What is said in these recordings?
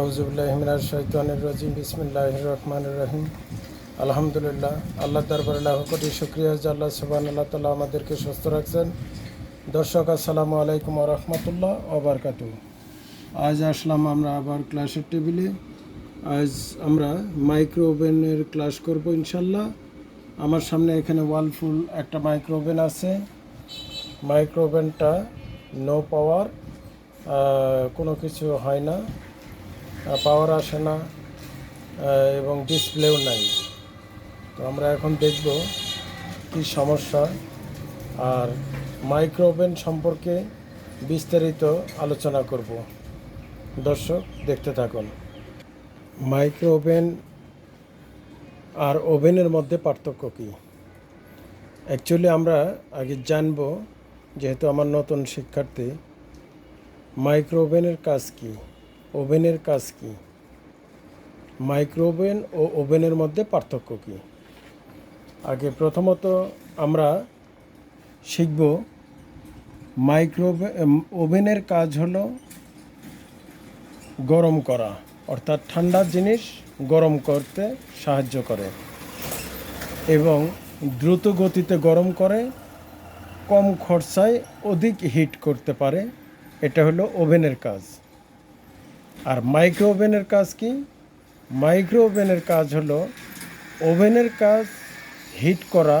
আউজুবিল্লাহমিনার শৈতানের রাজিম বিসমিল্লাহ রহমান রহিম। আলহামদুলিল্লাহ আল্লাহ দরবার লাখ কোটি শুক্রিয়া যে আল্লাহ সুবান আল্লাহ তালা আমাদেরকে সুস্থ রাখছেন। দর্শক, আসসালামু আলাইকুম রহমতুল্লাহ ওবরকাতু আজ আসলাম আমরা আবার ক্লাসের টেবিলে। আজ আমরা মাইক্রো ওভেনের ক্লাস করব ইনশাল্লাহ আমার সামনে এখানে ওয়ালফুল একটা মাইক্রো ওভেন আছে। মাইক্রো ওভেনটা নো পাওয়ার কোনো কিছু হয় না। পাওয়ার আসে না এবং ডিসপ্লেও নাই। তো আমরা এখন দেখব কি সমস্যা। আর মাইক্রো ওভেন সম্পর্কে বিস্তারিত আলোচনা করব। দর্শক, দেখতে থাকুন। মাইক্রো ওভেন আর ওভেনের মধ্যে পার্থক্য কী? অ্যাকচুয়ালি আমরা আগে জানব, যেহেতু আমার নতুন শিক্ষার্থী মাইক্রো ওভেনের কাজ কি? ওভেনের কাজ কি? মাইক্রো ওভেন ও ওভেনের মধ্যে পার্থক্য কি? আগে প্রথমত আমরা শিখব মাইক্রো ওভেনের কাজ হলো গরম করা, অর্থাৎ ঠান্ডা জিনিস গরম করতে সাহায্য করে এবং দ্রুত গতিতে গরম করে কম খরচায় অধিক হিট করতে পারে। এটা হলো ওভেনের কাজ। আর মাইক্রো ওভেনের কাজ কি? মাইক্রো ওভেনের কাজ হলো ওভেনের কাজ হিট করা,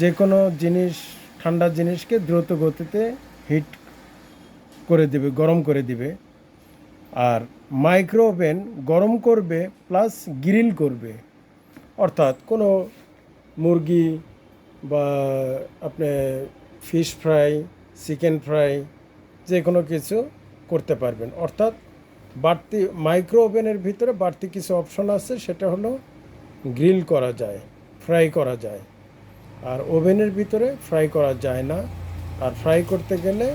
যে কোনো জিনিস, ঠান্ডা জিনিসকে দ্রুত গতিতে হিট করে দেবে, গরম করে দিবে। আর মাইক্রো ওভেন গরম করবে প্লাস গ্রিল করবে। অর্থাৎ কোনো মুরগি বা আপনি ফিশ ফ্রাই, চিকেন ফ্রাই, যে কোনো কিছু করতে পারবেন। অর্থাৎ বাড়তি মাইক্রো ওভেনের ভিতরে বাড়তি কিছু অপশন আছে, সেটা হলো গ্রিল করা যায় ফ্রাই করা যায়। আর ওভেনের ভিতরে ফ্রাই করা যায় না। আর ফ্রাই করতে গেলে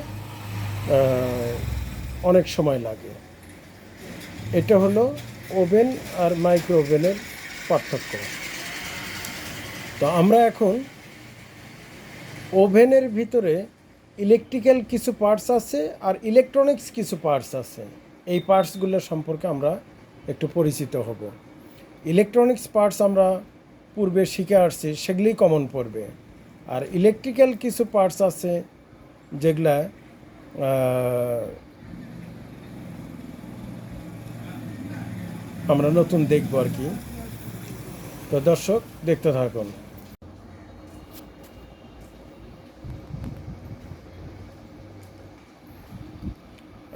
অনেক সময় লাগে। এটা হলো ওভেন আর মাইক্রো ওভেনের পার্থক্য। তো আমরা এখন ওভেনের ভিতরে ইলেকট্রিক্যাল কিছু পার্টস আছে আর ইলেকট্রনিক্স কিছু পার্টস আছে। এই পার্টসগুলো সম্পর্কে আমরা একটু পরিচিত হব। ইলেকট্রনিক্স পার্টস আমরা পূর্বে শিখে আসছি সেগুলি কমন পড়বে। আর ইলেকট্রিক্যাল কিছু পার্টস আছে যেগুলা আমরা নতুন দেখব আর কি। তো দর্শক, দেখতে থাকুন।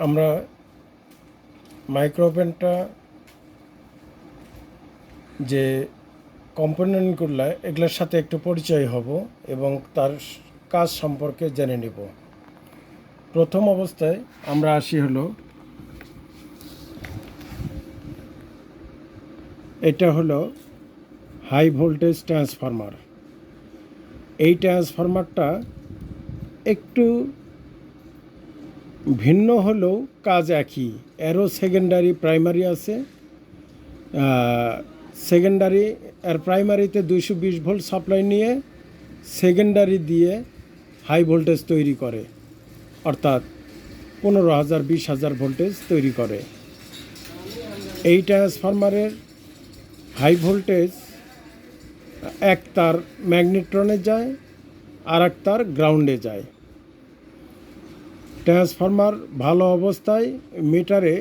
আমরা মাইক্রোওভেনটা যে কম্পোনেন্টগুলো এগুলোর সাথে একটু পরিচয় হব এবং তার কাজ সম্পর্কে জেনে নিব। প্রথম অবস্থায় আমরা আসি হলো, এটা হলো হাই ভোল্টেজ ট্রান্সফরমার। এই ট্রান্সফরমারটা একটু ভিন্ন হলেও কাজ একই। এরও সেকেন্ডারি প্রাইমারি আছে। সেকেন্ডারি আর প্রাইমারিতে দুইশো বিশ ভোল্ট সাপ্লাই নিয়ে সেকেন্ডারি দিয়ে হাই ভোল্টেজ তৈরি করে। অর্থাৎ পনেরো হাজার, বিশ হাজার ভোল্টেজ তৈরি করে। এই ট্রান্সফরমারের হাই ভোল্টেজ এক তার ম্যাগনেট্রনে যায়, আর এক তার গ্রাউন্ডে যায়। ট্রান্সফরমার ভালো অবস্থায় মিটারে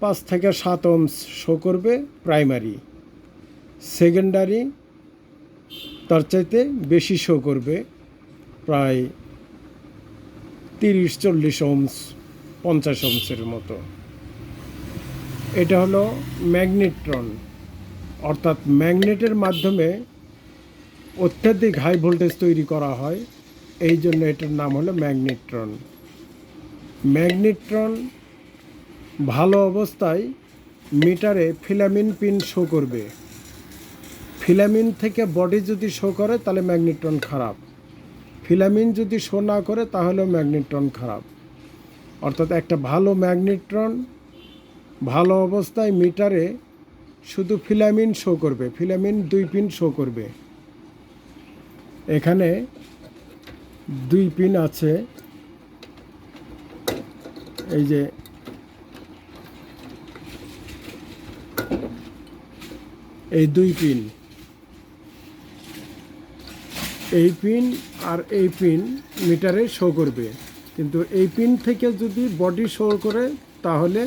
পাঁচ থেকে সাত ওমস শো করবে প্রাইমারি সেকেন্ডারি তার চাইতে বেশি শো করবে প্রায় তিরিশ, চল্লিশ ওমস পঞ্চাশ ওমসের মতো। এটা হলো ম্যাগনেট্রন। অর্থাৎ ম্যাগনেটের মাধ্যমে অত্যাধিক হাই ভোল্টেজ তৈরি করা হয়। এই জন্য এটার নাম হলো ম্যাগনেট্রন। ম্যাগনেট্রন ভালো অবস্থায় মিটারে ফিলামিন পিন শো করবে। ফিলামিন থেকে বডি যদি শো করে, তাহলে ম্যাগনেট্রন খারাপ। ফিলামিন যদি শো না করে, তাহলেও ম্যাগনেট্রন খারাপ। অর্থাৎ একটা ভালো ম্যাগনেট্রন ভালো অবস্থায় মিটারে শুধু ফিলামিন শো করবে, ফিলামিন দুই পিন শো করবে। এখানে দুই পিন আছে। এই যে এই দুই পিন। এই পিন আর এই পিন মিটারে শো করবে। কিন্তু এই পিন থেকে যদি বডি শো করে, তাহলে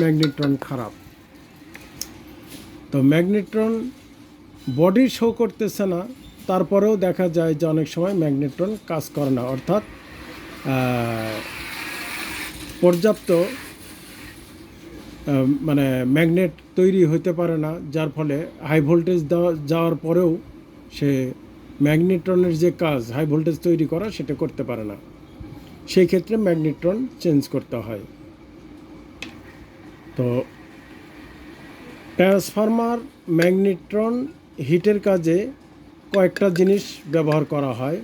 ম্যাগনেট্রন খারাপ। তো ম্যাগনেট্রন বডি শো করতেছে না, তারপরেও দেখা যায় যে অনেক সময় ম্যাগনেট্রন কাজ করে না। অর্থাৎ পর্যাপ্ত মানে ম্যাগনেট তৈরি হতে পারে না, যার ফলে হাই ভোল্টেজ যাওয়ার পরেও সে ম্যাগনেট্রনের যে কাজ হাই ভোল্টেজ তৈরি করা, সেটা করতে পারে না। সেই ক্ষেত্রে ম্যাগনেট্রন চেঞ্জ করতে হয়। তো ট্রান্সফরমার ম্যাগনেট্রন হিটের কাজে কয়েকটা জিনিস ব্যবহার করা হয়।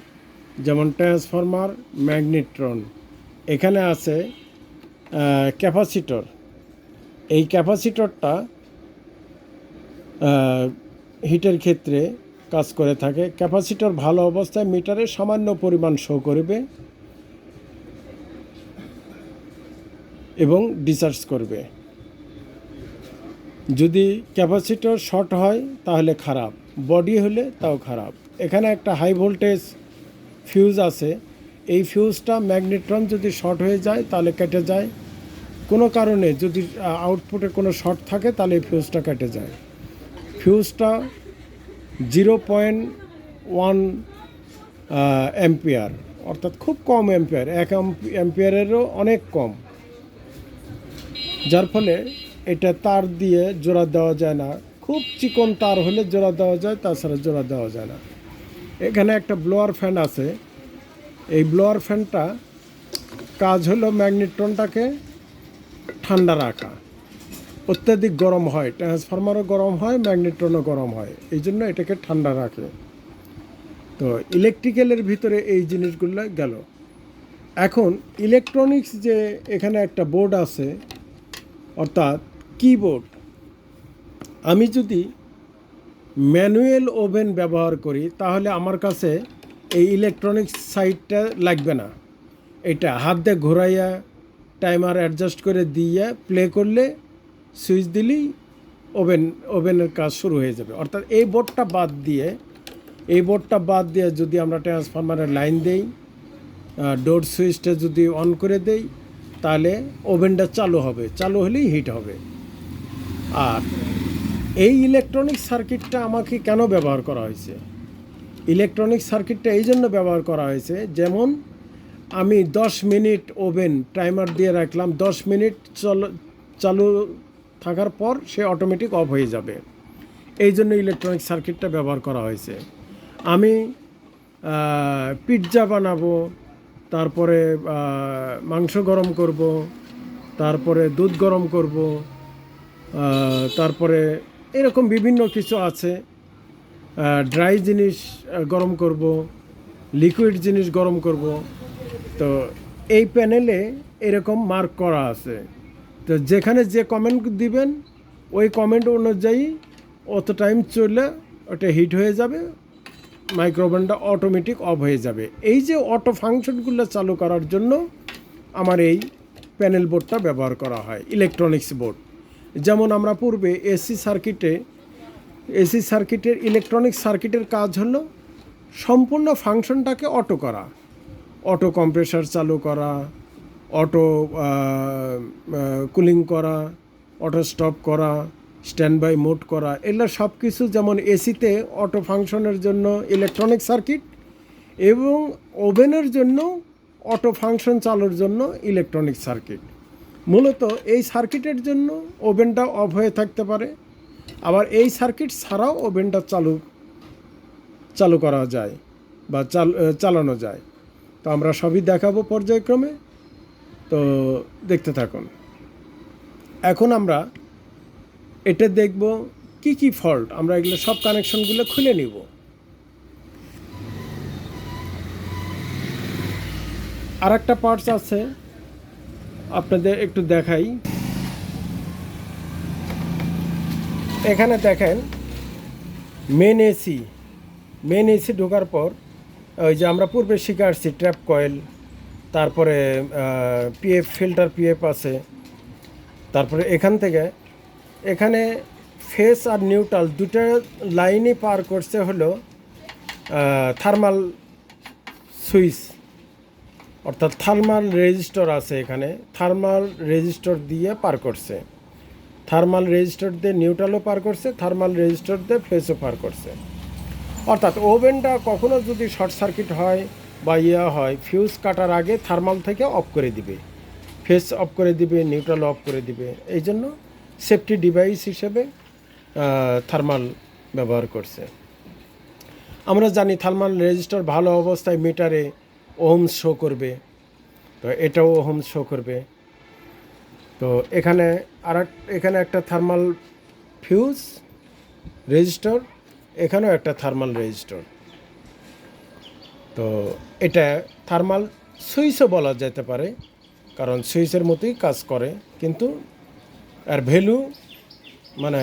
যেমন ট্রান্সফরমার ম্যাগনেট্রন এখানে আছে ক্যাপাসিটর এই ক্যাপাসিটরটা হিটের ক্ষেত্রে কাজ করে থাকে। ক্যাপাসিটর ভালো অবস্থায় মিটারে সামান্য পরিমাণ শো করবে এবং ডিসচার্জ করবে। যদি ক্যাপাসিটর শর্ট হয়, তাহলে খারাপ। বডি হলে তাও খারাপ। এখানে একটা হাই ভোল্টেজ ফিউজ আছে। এই ফিউজটা ম্যাগনেট্রন যদি শর্ট হয়ে যায়, তাহলে কেটে যায়। কোনো কারণে যদি আউটপুটে কোনো শর্ট থাকে, তাহলে এই ফিউজটা কেটে যায়। ফিউজটা জিরো পয়েন্ট ওয়ান অ্যাম্পিয়ার অর্থাৎ খুব কম অ্যাম্পিয়ার এক অ্যাম্পিয়ারেরও অনেক কম। যার ফলে এটা তার দিয়ে জোড়া দেওয়া যায় না। খুব চিকন তার হলে জোড়া দেওয়া যায়, তাছাড়া জোড়া দেওয়া যায় না। এখানে একটা ব্লোয়ার ফ্যান আছে। এই ব্লোয়ার ফ্যানটা কাজ হলো ম্যাগনেট্রনটাকে ঠান্ডা রাখা। অত্যাধিক গরম হয় ট্রান্সফরমারও গরম হয় ম্যাগনেট্রনও গরম হয়, এই জন্য এটাকে ঠান্ডা রাখে। তো ইলেকট্রিক্যালের ভিতরে এই জিনিসগুলো গেল। এখন ইলেকট্রনিক্স যে এখানে একটা বোর্ড আছে, অর্থাৎ কিবোর্ড আমি যদি ম্যানুয়াল ওভেন ব্যবহার করি, তাহলে আমার কাছে এই ইলেকট্রনিক্স সাইডটা লাগবে না। এটা হাত দিয়ে ঘোরাইয়া টাইমার অ্যাডজাস্ট করে দিয়ে প্লে করলে সুইচ দিলেই ওভেন ওভেনের কাজ শুরু হয়ে যাবে। অর্থাৎ এই বোর্ডটা বাদ দিয়ে, এই বোর্ডটা বাদ দিয়ে যদি আমরা ট্রান্সফরমারের লাইন দেই ডোর সুইচটা যদি অন করে দেই, তাহলে ওভেনটা চালু হবে। চালু হলেই হিট হবে। আর এই ইলেকট্রনিক সার্কিটটা আমাকে কেন ব্যবহার করা হয়েছে? ইলেকট্রনিক সার্কিটটা এই জন্য ব্যবহার করা হয়েছে, যেমন আমি 10 মিনিট ওভেন টাইমার দিয়ে রাখলাম। 10 মিনিট চল, চালু থাকার পর সে অটোমেটিক অফ হয়ে যাবে। এই জন্য ইলেকট্রনিক সার্কিটটা ব্যবহার করা হয়েছে। আমি পিৎজা বানাবো, তারপরে মাংস গরম করব, তারপরে দুধ গরম করব তারপরে এরকম বিভিন্ন কিছু আছে। ড্রাই জিনিস গরম করব লিকুইড জিনিস গরম করব। তো এই প্যানেলে এরকম মার্ক করা আছে। তো যেখানে যে কমেন্ট দিবেন, ওই কমেন্ট অনুযায়ী অত টাইম চললে ওটা হিট হয়ে যাবে মাইক্রোওভেনটা অটোমেটিক অফ হয়ে যাবে। এই যে অটো ফাংশনগুলো চালু করার জন্য আমার এই প্যানেল বোর্ডটা ব্যবহার করা হয় ইলেকট্রনিক্স বোর্ড যেমন আমরা পূর্বে এসি সার্কিটে এসি সার্কিটের ইলেকট্রনিক সার্কিটের কাজ হলো সম্পূর্ণ ফাংশনটাকে অটো করা। অটো কম্প্রেসার চালু করা, অটো কুলিং করা, অটো স্টপ করা স্ট্যান্ড বাই মোড করা, এগুলো সব কিছু যেমন এসিতে অটো ফাংশনের জন্য ইলেকট্রনিক সার্কিট এবং ওভেনের জন্য অটো ফাংশন চালুর জন্য ইলেকট্রনিক সার্কিট। মূলত এই সার্কিটের জন্য ওভেনটা অফ হয়ে থাকতে পারে, আবার এই সার্কিট ছাড়াও ওভেনটা চালু চালু করা যায় বা চাল চালানো যায়। তো আমরা সবই দেখাবো পর্যায়ক্রমে। তো দেখতে থাকুন। এখন আমরা এটা দেখব কি কি ফল্ট আমরা এগুলো সব কানেকশনগুলো খুলে নিব। আর একটা পার্টস আছে, আপনাদের একটু দেখাই। এখানে দেখেন মেন এসি মেন এসি ঢোকার পর ওই যে আমরা পূর্বে শিখে আসছি ট্র্যাপ কয়েল তারপরে পিএফ ফিল্টার পিএফ আছে। তারপরে এখান থেকে, এখানে ফেস আর নিউট্রাল দুটো লাইনই পার করছে হলো থার্মাল সুইচ অর্থাৎ থার্মাল রেজিস্টর আছে এখানে। থার্মাল রেজিস্টর দিয়ে পার করছে। থার্মাল রেজিস্টর দিয়ে নিউট্রালও পার করছে থার্মাল রেজিস্টর দিয়ে ফেসও পার করছে। অর্থাৎ ওভেনটা কখনো যদি শর্ট সার্কিট হয় বা ইয়া হয় ফিউজ কাটার আগে থার্মাল থেকে অফ করে দিবে। ফেস অফ করে দিবে নিউট্রাল অফ করে দিবে। এই জন্য সেফটি ডিভাইস হিসেবে থার্মাল ব্যবহার করছে। আমরা জানি থার্মাল রেজিস্টার ভালো অবস্থায় মিটারে ওহমস শো করবে। তো এটাও ওহমস শো করবে। তো এখানে আর এখানে একটা থার্মাল ফিউজ রেজিস্টর এখানেও একটা থার্মাল রেজিস্টর তো এটা থার্মাল সুইচও বলা যেতে পারে, কারণ সুইচের মতোই কাজ করে, কিন্তু আর ভ্যালু মানে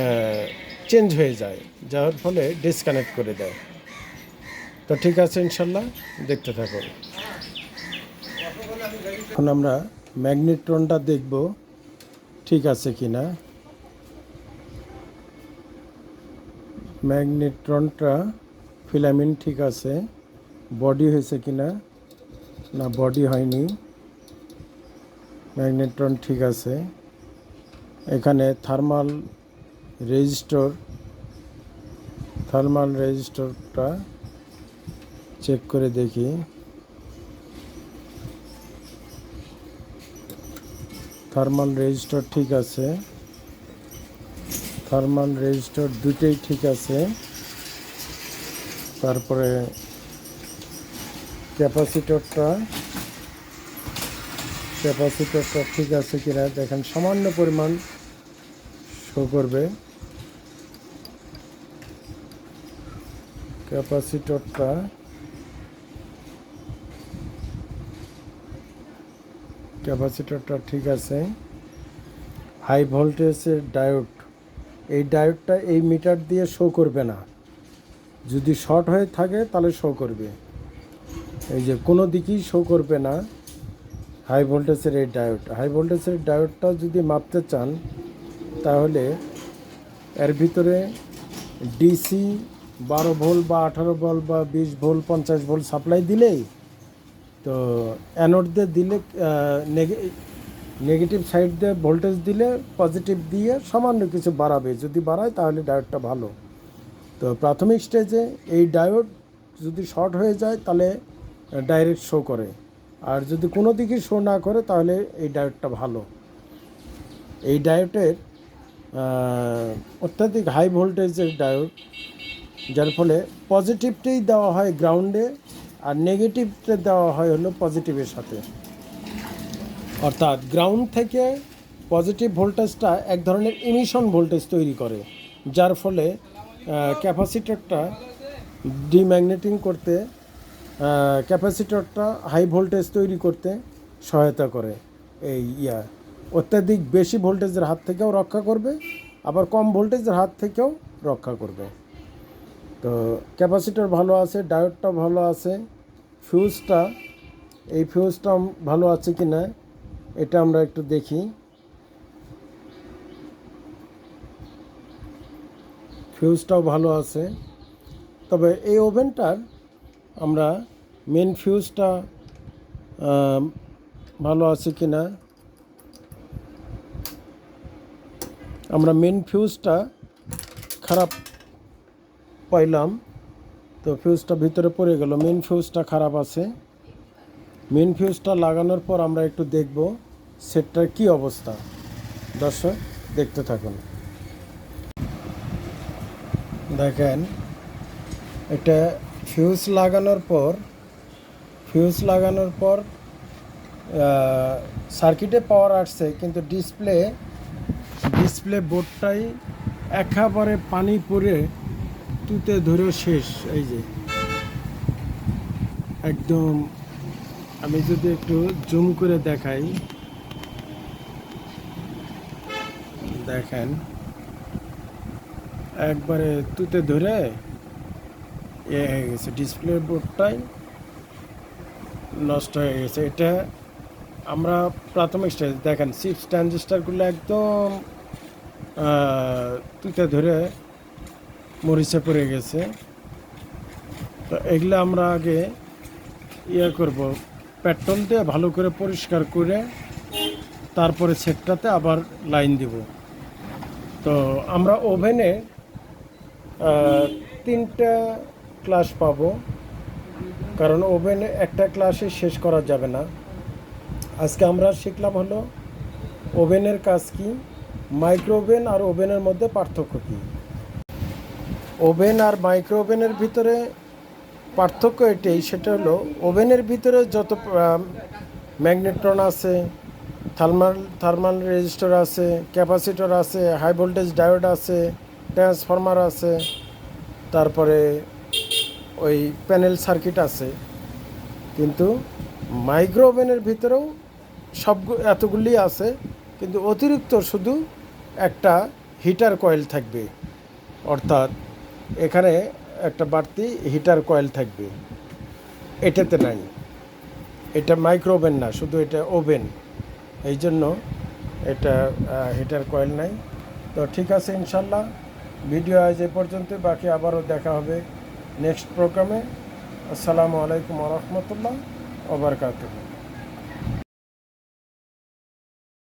চেঞ্জ হয়ে যায়, যার ফলে ডিসকানেক্ট করে দেয়। তো ঠিক আছে ইনশাল্লাহ, দেখতে থাকুন। এখন আমরা ম্যাগনেট্রনটা দেখব, ঠিক আছে কি না ম্যাগনেট্রনটা ফিলামেন্ট ঠিক আছে, বডি হয়েছে কি না না, বডি হয়নি। ম্যাগনেট্রন ঠিক আছে। এখানে থার্মাল রেজিস্টর, থার্মাল রেজিস্টরটা চেক করে দেখি। থার্মাল রেজিস্টর ঠিক আছে। থার্মাল রেজিস্টর দুটোই ঠিক আছে। তারপরে ক্যাপাসিটরটা ক্যাপাসিটরটা ঠিক আছে কিনা দেখেন, সামান্য পরিমাণ শো করবে। ক্যাপাসিটরটা ক্যাপাসিটরটা ঠিক আছে। হাই ভোল্টেজের ডায়োড এই ডায়োডটা এই মিটার দিয়ে শো করবে না। যদি শর্ট হয়ে থাকে, তাহলে শো করবে। এই যে কোনো দিকেই শো করবে না হাই ভোল্টেজের এই ডায়োড। হাই ভোল্টেজের ডায়োডটা যদি মাপতে চান, তাহলে এর ভিতরে ডিসি বারো ভোল্ট বা আঠারো ভোল্ট বা বিশ ভোল্ট, পঞ্চাশ ভোল্ট সাপ্লাই দিলেই তো অ্যানোড দিয়ে দিলে নেগেটিভ সাইড দিয়ে ভোল্টেজ দিলে পজিটিভ দিয়ে সামান্য কিছু বাড়াবে। যদি বাড়ায় তাহলে ডায়োডটা ভালো। তো প্রাথমিক স্টেজে এই ডায়োড যদি শর্ট হয়ে যায় তাহলে ডাইরেক্ট শো করে। আর যদি কোনো দিকে শো না করে তাহলে এই ডায়োডটা ভালো। এই ডায়োডের অত্যাধিক হাই ভোল্টেজের ডায়োড যার ফলে পজিটিভটাই দেওয়া হয় গ্রাউন্ডে আর নেগেটিভটা দেওয়া হয় হলো পজিটিভের সাথে। অর্থাৎ গ্রাউন্ড থেকে পজিটিভ ভোল্টেজটা এক ধরনের ইমিশন ভোল্টেজ তৈরি করে, যার ফলে ক্যাপাসিটরটা ডিম্যাগনেটিং করতে ক্যাপাসিটরটা হাই ভোল্টেজ তৈরি করতে সহায়তা করে এই ইয়া। অত্যাধিক বেশি ভোল্টেজের হাত থেকেও রক্ষা করবে, আবার কম ভোল্টেজের হাত থেকেও রক্ষা করবে। তো ক্যাপাসিটর ভালো আছে ডায়োডটা ভালো আছে ফিউজটা এই ফিউজটা ভালো আছে কি না এটা আমরা একটু দেখি। ফিউজটাও ভালো আছে। তবে এই ওভেনটার আমরা মেন ফিউজটা ভালো আছে কি না আমরা মেন ফিউজটা খারাপ পাইলাম। তো ফিউজটা ভিতরে পড়ে গেল। মেন ফিউজটা খারাপ আছে। মেন ফিউজটা লাগানোর পর আমরা একটু দেখব সেটটার কি অবস্থা। দর্শক, দেখতে থাকুন। দেখেন এটা ফিউজ লাগানোর পর ফিউজ লাগানোর পর সার্কিটে পাওয়ার আসছে, কিন্তু ডিসপ্লে ডিসপ্লে বোর্ডটাই একেবারে পানি পরে তুতে ধরে শেষ, এই যে। একদম আমি যদি একটু জুম করে দেখাই। দেখেন। একবারে তুতে ধরে এ হয়ে গেছে। ডিসপ্লে বোর্ডটাই নষ্ট হয়ে গেছে। এটা আমরা প্রাথমিক স্টেজ দেখেন সিক্স ট্রানজিস্টারগুলো একদম তুতে ধরে মরিচে পড়ে গেছে। তো এগুলো আমরা আগে ইয়ে করব। পেট্রোল দিয়ে ভালো করে পরিষ্কার করে তারপরে সেটটাতে আবার লাইন দিব। তো আমরা ওভেনে তিনটা ক্লাস পাবো, কারণ ওভেনে একটা ক্লাসে শেষ করা যাবে না। আজকে আমরা শিখলাম হলো ওভেনের কাজ কি মাইক্রো ওভেন আর ওভেনের মধ্যে পার্থক্য কী। ওভেন আর মাইক্রো ওভেনের ভিতরে পার্থক্য এটাই, সেটা হলো ওভেনের ভিতরে যত ম্যাগনেট্রন আছে, থার্মাল থার্মাল রেজিস্টার আছে, ক্যাপাসিটর আছে, হাই ভোল্টেজ ডায়োড আছে, ট্রান্সফরমার আছে, তারপরে ওই প্যানেল সার্কিট আছে। কিন্তু মাইক্রো ওভেনের ভিতরেও সব এতগুলি আছে, কিন্তু অতিরিক্ত শুধু একটা হিটার কয়েল থাকবে। অর্থাৎ এখানে একটা বাড়তি হিটার কয়েল থাকবে। এটাতে নাই। এটা মাইক্রো ওভেন না, শুধু এটা ওভেন। এই জন্য এটা হিটার কয়েল নাই। তো ঠিক আছে, ইনশাল্লাহ। ভিডিও আজ এ পর্যন্ত, বাকি আবারও দেখা হবে নেক্সট প্রোগ্রামে। আসসালামু আলাইকুম রহমতুল্লাহ ওবরকাতুহ